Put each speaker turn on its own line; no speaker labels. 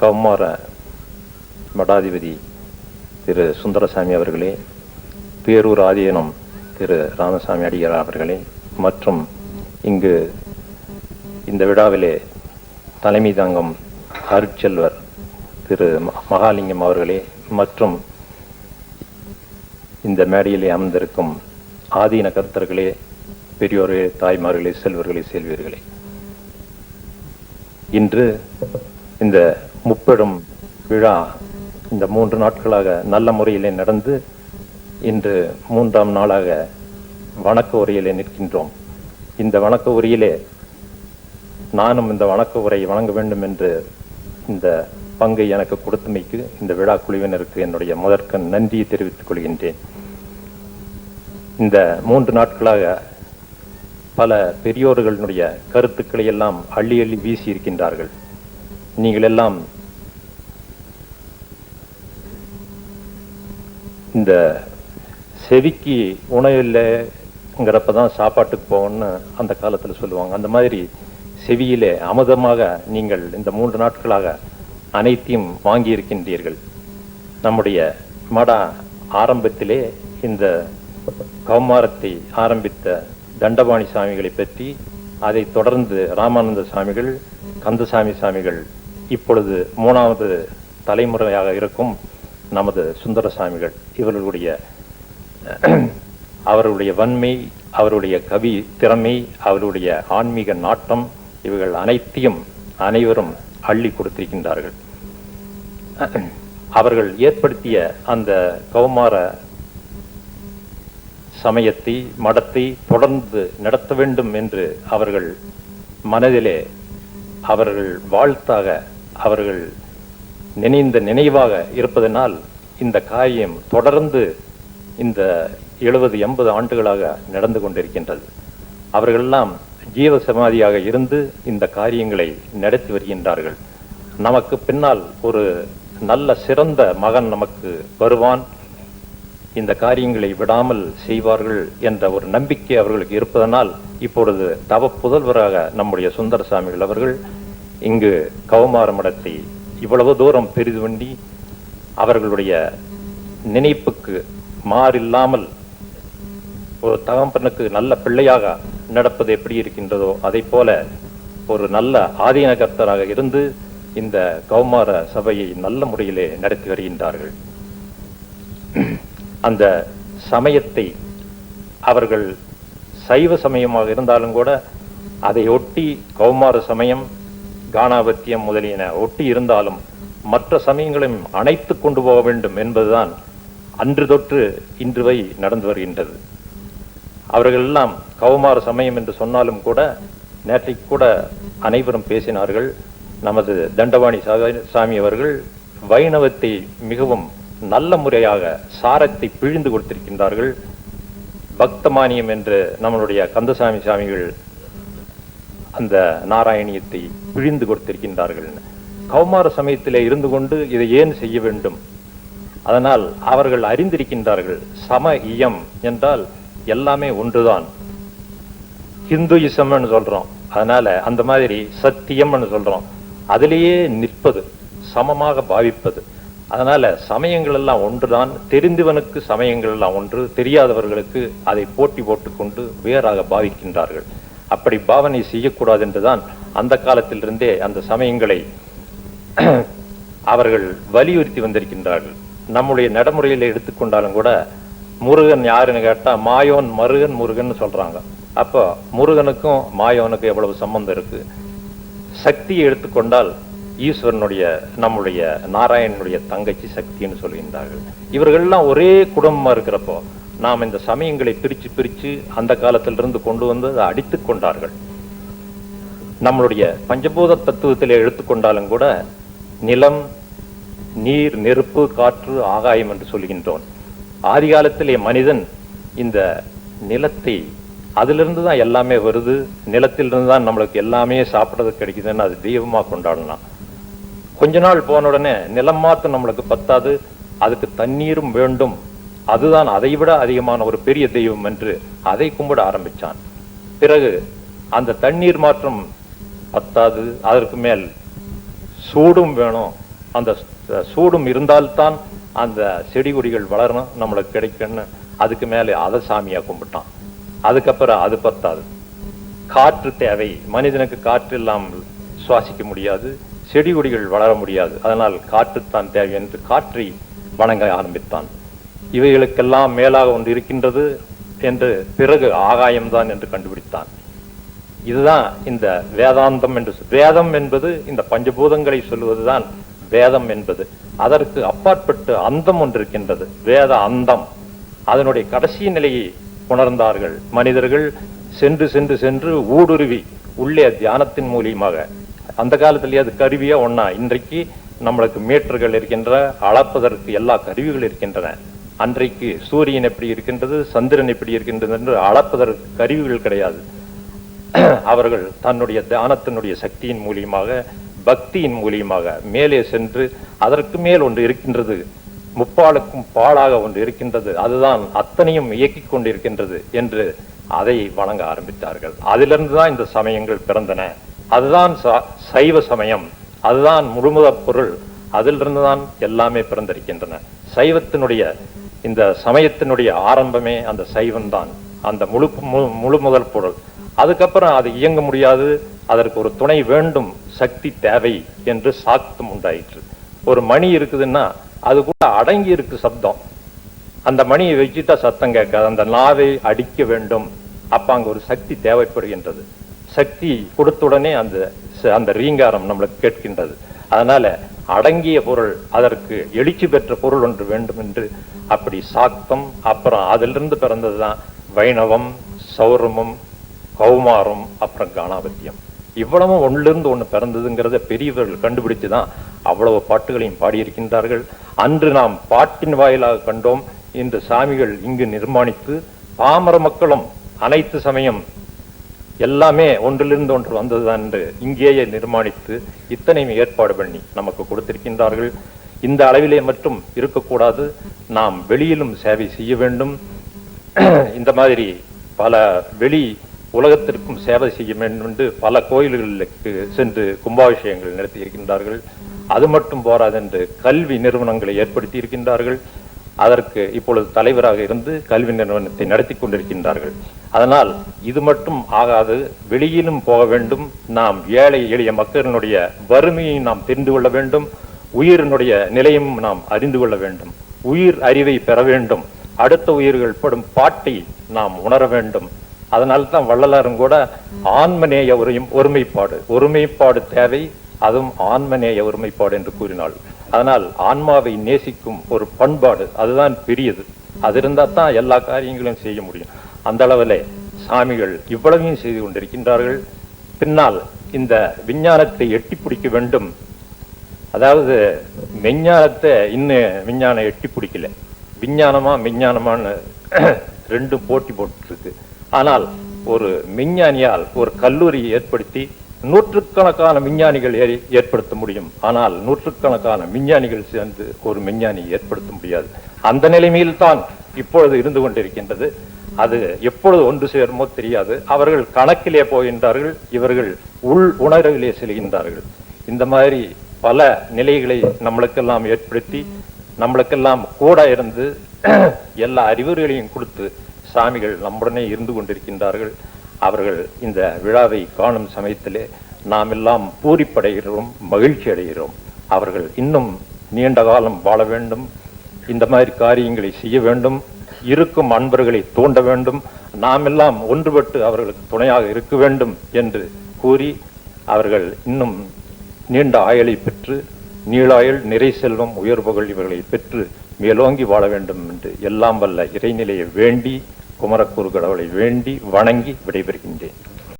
கௌமார மடாதிபதி திரு சுந்தரசாமி அவர்களே பேரூர் ஆதீனம் திரு ராமசாமி அடியார் அவர்களே மற்றும் இங்கு இந்த விழாவிலே தலைமை தங்கம் அருட்செல்வர் திரு மகாலிங்கம் அவர்களே மற்றும் இந்த மேடையிலே அமர்ந்திருக்கும் ஆதீன கர்த்தர்களே பெரியோர்களே தாய்மார்களே செல்வர்களே செல்வீர்களே. இன்று இந்த முப்பெரும் விழா இந்த மூன்று நாட்களாக நல்ல முறையிலே நடந்து இன்று மூன்றாம் நாளாக வணக்க உரையிலே நிற்கின்றோம். இந்த வணக்க உரையிலே நானும் இந்த வணக்க உரை வழங்க வேண்டும் என்று இந்த பங்கை எனக்கு கொடுத்தமைக்கு இந்த விழா குழுவினருக்கு என்னுடைய முதற்கண் நன்றியை தெரிவித்துக் கொள்கின்றேன். இந்த மூன்று நாட்களாக பல பெரியோர்களுடைய கருத்துக்களை எல்லாம் அள்ளி அள்ளி வீசி இருக்கின்றார்கள். நீங்கள் எல்லாம் இந்த செவிக்கு உணவில்லைங்கிறப்ப தான் சாப்பாட்டுக்கு போகணும்னு அந்த காலத்தில் சொல்லுவாங்க. அந்த மாதிரி செவியிலே அமுதமாக நீங்கள் இந்த மூன்று நாட்களாக அனைத்தையும் வாங்கி இருக்கின்றீர்கள். நம்முடைய மட ஆரம்பத்திலே இந்த கௌமாரத்தை ஆரம்பித்த தண்டபாணி சாமிகளை பற்றி அதை தொடர்ந்து ராமானந்த சாமிகள் கந்தசாமி சாமிகள் இப்பொழுது மூணாவது தலைமுறையாக இருக்கும் நமது சுந்தர சாமிகள். இவர்களுடைய அவருடைய வன்மை அவருடைய கவி திறமை அவருடைய ஆன்மீக நாட்டம் இவர்கள் அனைத்தையும் அனைவரும் அள்ளி கொடுத்திருக்கின்றார்கள். அவர்கள் ஏற்படுத்திய அந்த கௌமார சமயத்தை மடத்தை தொடர்ந்து நடத்த வேண்டும் என்று அவர்கள் மனதிலே அவர்கள் வாழ்த்தாக அவர்கள் நினைந்த நினைவாக இருப்பதனால் இந்த காரியம் தொடர்ந்து இந்த எழுபது எண்பது ஆண்டுகளாக நடந்து கொண்டிருக்கின்றது. அவர்களெல்லாம் ஜீவ சமாதியாக இருந்து இந்த காரியங்களை நடத்தி வருகின்றார்கள். நமக்கு பின்னால் ஒரு நல்ல சிறந்த மகன் நமக்கு வருவான். இந்த காரியங்களை விடாமல் செய்வார்கள் என்ற ஒரு நம்பிக்கை அவர்களுக்கு இருப்பதனால் இப்பொழுது தவ புதல்வராக நம்முடைய சுந்தர சாமிகள் அவர்கள் இங்கு கௌமார மடத்தை இவ்வளவு தூரம் பெரிது பண்ணி அவர்களுடைய நினைப்புக்கு மாறில்லாமல் ஒரு தகம்பனுக்கு நல்ல பிள்ளையாக நடப்பது எப்படி இருக்கின்றதோ அதை போல ஒரு நல்ல ஆதீன கர்த்தராக இருந்து இந்த கௌமார சபையை நல்ல முறையிலே நடத்தி வருகின்றார்கள். அந்த சமயத்தை அவர்கள் சைவ சமயமாக இருந்தாலும் கூட அதை ஒட்டி கௌமார சமயம் கானாபத்தியம் முதலியன ஒட்டி இருந்தாலும் மற்ற சமயங்களையும் அணைத்து கொண்டு போக வேண்டும் என்பதுதான் அன்று தொற்று இன்று வை நடந்து வருகின்றது. அவர்கள் எல்லாம் கௌமார சமயம் என்று சொன்னாலும் கூட நேற்றைக்கு கூட அனைவரும் பேசினார்கள். நமது தண்டவாணி சாமி அவர்கள் வைணவத்தை மிகவும் நல்ல முறையாக சாரத்தை பிழிந்து கொடுத்திருக்கின்றார்கள். பக்தமானியம் என்று நம்மளுடைய கந்தசாமி சாமிகள் அந்த நாராயணியத்தை பிழிந்து கொடுத்திருக்கின்றார்கள். கௌமார சமயத்திலே இருந்து கொண்டு இதை ஏன் செய்ய வேண்டும்? அதனால் அவர்கள் அறிந்திருக்கின்றார்கள் சம இயம் என்றால் எல்லாமே ஒன்றுதான். ஹிந்துயிசம்னு சொல்றோம். அதனால அந்த மாதிரி சத்தியம்னு சொல்றோம். அதிலேயே நிற்பது சமமாக பாவிப்பது. அதனால் சமயங்கள் எல்லாம் ஒன்றுதான். தெரிந்தவனுக்கு சமயங்கள் எல்லாம் ஒன்று தெரியாதவர்களுக்கு அதை போட்டி போட்டுக்கொண்டு வேறாக பாவிக்கின்றார்கள். அப்படி பாவனை செய்யக்கூடாது என்றுதான் அந்த காலத்திலிருந்தே அந்த சமயங்களை அவர்கள் வலியுறுத்தி வந்திருக்கின்றார்கள். நம்முடைய நடைமுறையில் எடுத்துக்கொண்டாலும் கூட முருகன் யாருன்னு கேட்டால் மாயோன் மருகன் முருகன் சொல்றாங்க. அப்போ முருகனுக்கும் மாயோனுக்கும் எவ்வளவு சம்பந்தம் இருக்கு? சக்தியை எடுத்துக்கொண்டால் ஈஸ்வரனுடைய நம்முடைய நாராயணனுடைய தங்கச்சி சக்தின்னு சொல்கின்றார்கள். இவர்கள்லாம் ஒரே குடும்பமா இருக்கிறப்போ நாம் இந்த சமயங்களை பிரிச்சு பிரிச்சு அந்த காலத்திலிருந்து கொண்டு வந்து அதை அடித்துக் கொண்டார்கள். நம்மளுடைய பஞ்சபூத தத்துவத்திலே எடுத்துக்கொண்டாலும் கூட நிலம் நீர் நெருப்பு காற்று ஆகாயம் என்று சொல்கின்றோம். ஆதி காலத்திலே மனிதன் இந்த நிலத்தை அதிலிருந்து தான் எல்லாமே வருது நிலத்திலிருந்து தான் நம்மளுக்கு எல்லாமே சாப்பிட்றது கிடைக்குதுன்னு அது தெய்வமா கொண்டாடலாம். கொஞ்ச நாள் போன உடனே நிலம் மாற்றம் நம்மளுக்கு பத்தாது அதுக்கு தண்ணீரும் வேண்டும். அதுதான் அதை விட அதிகமான ஒரு பெரிய தெய்வம் என்று அதை கும்பிட ஆரம்பிச்சான். பிறகு அந்த தண்ணீர் மாற்றம் பத்தாது அதற்கு மேல் சூடும் வேணும். அந்த சூடும் இருந்தால்தான் அந்த செடி கொடிகள் வளரணும் நம்மளுக்கு கிடைக்கும்னு. அதுக்கு மேலே அதை சாமியாக கும்பிட்டான். அதுக்கப்புறம் அது பத்தாது. காற்று தேவை. மனிதனுக்கு காற்று இல்லாமல் சுவாசிக்க முடியாது. செடி கொடிகள் வளர முடியாது. அதனால் காற்றுத்தான் தேவை என்று காற்றை வணங்க ஆரம்பித்தான். இவைகளுக்கெல்லாம் மேலாக ஒன்று இருக்கின்றது என்று பிறகு ஆகாயம்தான் என்று கண்டுபிடித்தான். இதுதான் இந்த வேதாந்தம் என்று வேதம் என்பது இந்த பஞ்சபூதங்களை சொல்லுவதுதான் வேதம் என்பது. அதற்கு அப்பாற்பட்டு அந்தம் ஒன்று இருக்கின்றது வேத அந்தம். அதனுடைய கடைசி நிலையை உணர்ந்தார்கள் மனிதர்கள். சென்று சென்று சென்று ஊடுருவி உள்ளே தியானத்தின் மூலியமாக அந்த காலத்திலேயே அது கருவியா ஒன்றா இன்றைக்கு நம்மளுக்கு மீட்டர்கள் இருக்கின்ற அளப்பதற்கு எல்லா கருவிகள் இருக்கின்றன. அன்றைக்கு சூரியன் எப்படி இருக்கின்றது சந்திரன் எப்படி இருக்கின்றது என்று அளப்பதற்கு கருவிகள் கிடையாது. அவர்கள் தன்னுடைய தியானத்தினுடைய சக்தியின் மூலியமாக பக்தியின் மூலியமாக மேலே சென்று அதற்கு மேல் ஒன்று இருக்கின்றது. முப்பாலுக்கும் பாலாக ஒன்று இருக்கின்றது. அதுதான் அத்தனையும் இயக்கிக் கொண்டிருக்கின்றது என்று அதை வணங்க ஆரம்பித்தார்கள். அதிலிருந்து தான் இந்த சமயங்கள் பிறந்தன. அதுதான் ச- சைவ சமயம். அதுதான் முழுமுத பொருள். அதிலிருந்து தான் எல்லாமே பிறந்திருக்கின்றன. சைவத்தினுடைய இந்த சமயத்தினுடைய ஆரம்பமே அந்த சைவம்தான். அந்த முழு மு- முழு முதல் பொருள். அதுக்கப்புறம் அது இயங்க முடியாது. அதற்கு ஒரு துணை வேண்டும் சக்தி தேவை என்று சாக்தம் உண்டாயிற்று. ஒரு மணி இருக்குதுன்னா அது கூட அடங்கி இருக்கு சப்தம். அந்த மணியை வச்சுட்டா சத்தம் கேட்காது. அந்த நாவை அடிக்க வேண்டும். அப்ப அங்க ஒரு சக்தி தேவைப்படுகின்றது. சக்தி கொடுத்துடனே அந்த அந்த ரீங்காரம் நம்மளுக்கு கேட்கின்றது. அதனால அடங்கிய பொருள் அதற்கு எழுச்சி பெற்ற பொருள் ஒன்று வேண்டும் என்று அப்படி சாக்தம் அப்புறம் அதிலிருந்து பிறந்ததுதான் வைணவம் சௌரமம் கௌமாரம் அப்புறம் காணாபத்தியம். இவ்வளவும் ஒன்றிலிருந்து ஒண்ணு பிறந்ததுங்கிறத பெரியவர்கள் கண்டுபிடிச்சுதான் அவ்வளவு பாட்டுகளையும் பாடியிருக்கின்றார்கள். அன்று நாம் பாட்டின் வாயிலாக கண்டோம் இன்று சாமிகள் இங்கு நிர்மாணித்து பாமர மக்களும் அனைத்து சமயம் எல்லாமே ஒன்றிலிருந்து ஒன்று வந்ததுதான் என்று இங்கேயே நிர்மாணித்து இத்தனையும் ஏற்பாடு பண்ணி நமக்கு கொடுத்திருக்கின்றார்கள். இந்த அளவிலே மட்டும் இருக்கக்கூடாது. நாம் வெளியிலும் சேவை செய்ய வேண்டும். இந்த மாதிரி பல வெளி உலகத்திற்கும் சேவை செய்ய வேண்டும் என்று பல கோயில்களுக்கு சென்று கும்பாபிஷேகங்கள் நடத்தி இருக்கின்றார்கள் அது மட்டும் போராது என்று கல்வி நிறுவனங்களை ஏற்படுத்தி இருக்கின்றார்கள் அதற்கு இப்பொழுது தலைவராக இருந்து கல்வி நிறுவனத்தை நடத்தி கொண்டிருக்கின்றார்கள். அதனால் இது மட்டும் ஆகாது வெளியிலும் போக வேண்டும். நாம் ஏழை எளிய மக்களினுடைய வறுமையை நாம் தெரிந்து கொள்ள வேண்டும். உயிரினுடைய நிலையும் நாம் அறிந்து கொள்ள வேண்டும். உயிர் அறிவை பெற வேண்டும். அடுத்த உயிர்கள் படும் பாட்டை நாம் உணர வேண்டும். அதனால தான் வள்ளலாரும் கூட ஆன்மநேய ஒருமைப்பாடு. ஒருமைப்பாடு தேவை அதுவும் ஆன்மநேய ஒருமைப்பாடு என்று கூறினாள். அதனால் ஆன்மாவை நேசிக்கும் ஒரு பண்பாடு அதுதான் பெரியது. அது இருந்தால் தான் எல்லா காரியங்களும் செய்ய முடியும். அந்த அளவில் சாமிகள் இவ்வளவையும் செய்து கொண்டிருக்கின்றார்கள். பின்னால் இந்த விஞ்ஞானத்தை எட்டி பிடிக்க வேண்டும். அதாவது விஞ்ஞானத்தை இன்னும் விஞ்ஞானம் எட்டி பிடிக்கல. விஞ்ஞானமா விஞ்ஞானமான்னு ரெண்டும் போட்டி போட்டுருக்கு. ஆனால் ஒரு விஞ்ஞானியால் ஒரு கல்லூரியை ஏற்படுத்தி நூற்றுக்கணக்கான விஞ்ஞானிகள் ஏற்படுத்த முடியும். ஆனால் நூற்றுக்கணக்கான விஞ்ஞானிகள் சேர்ந்து ஒரு விஞ்ஞானி ஏற்படுத்த முடியாது. அந்த நிலைமையில் தான் இப்பொழுது இருந்து கொண்டிருக்கின்றது. அது எப்பொழுது ஒன்று சேருமோ தெரியாது. அவர்கள் கணக்கிலே போகின்றார்கள். இவர்கள் உள் உணர்விலே செல்கின்றார்கள். இந்த மாதிரி பல நிலைகளை நம்மளுக்கெல்லாம் ஏற்படுத்தி நம்மளுக்கெல்லாம் கூட இருந்து எல்லா அறிவுரைகளையும் கொடுத்து சாமிகள் நம்முடனே இருந்து கொண்டிருக்கின்றார்கள். அவர்கள் இந்த விழாவை காணும் சமயத்திலே நாம் எல்லாம் பூரிப்படைகிறோம் மகிழ்ச்சி அடைகிறோம் அவர்கள் இன்னும் நீண்ட காலம் வாழ வேண்டும் இந்த மாதிரி காரியங்களை செய்ய வேண்டும் இருக்கும் அன்பர்களை தூண்ட வேண்டும் நாம் எல்லாம் ஒன்றுபட்டு அவர்களுக்கு துணையாக இருக்க வேண்டும் என்று கூறி அவர்கள் இன்னும் நீண்ட ஆயலை பெற்று நீளாயுள் நிறை செல்வம் உயர்வுகள் இவர்களை பெற்று மேலோங்கி வாழ வேண்டும் என்று எல்லாம் வல்ல இறைநிலையை வேண்டி குமரக்கூறு கடவுளை வேண்டி வணங்கி விடைபெறுகின்றேன்.